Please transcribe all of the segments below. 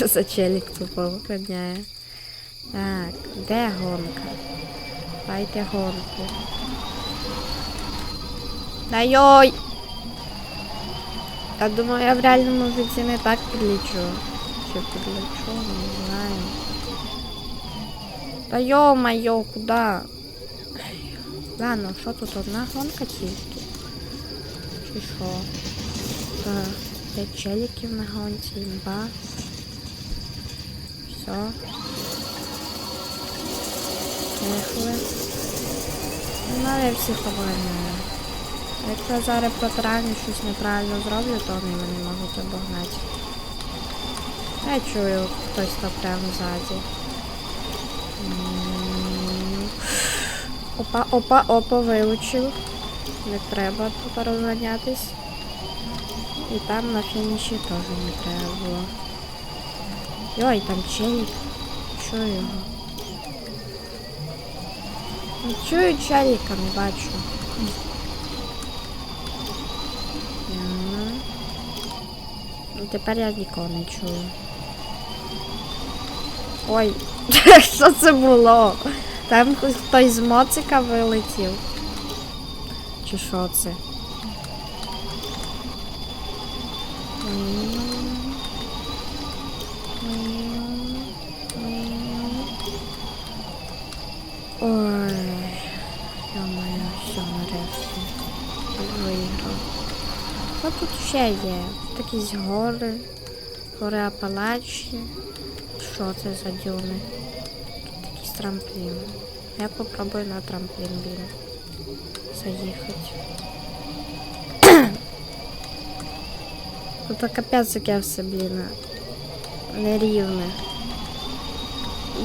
Що за челік тупо охороняє? Так, де гонка? Дайте гонку. Да йой! Я думаю, я в реальному житті не так підлічу. Чи підлічу, не знаю. Та йо-моє, куда? Ладно, що тут одна гонка тільки? Чи що? Так, п'ять челіків на гонці, імба. Все. Поїхали. Ну, я всіх обганяю. Якщо я зараз протиральні щось неправильно зроблю, то вони мене можуть обогнати. Я чую, хтось там прямо ззаді. Опа, опа, опа, вилучив. Не треба тут розганятись. І там на фініші теж не треба було. Йой, там челік. Чую його. Ну, чую челіка, не бачу. Ну, тепер я нікого не чую. Ой, що це було? Там хтось з моцика вилетів. Чи що це? Ой, я-моє, все нарешті. Виграв. Що тут ще є? Якісь гори, гори Апалачі. Що це за дюни? Тут якийсь трамплін. Я попробую на трамплін блін, заїхати. Тут капець яке все, блін. Нерівне.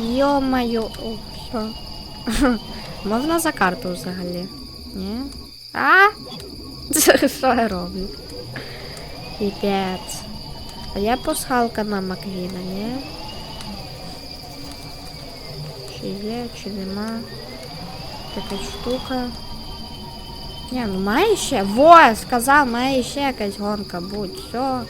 Йо-моє, о, все. Можна за карту взагалі? Ні? А? Що я роблю? Піпець. А є пасхалка на Маквіна, ні? Чи є, чи нема? Така штука. Ні, ну має ще. Во, я сказав, має ще якась гонка будь. Все.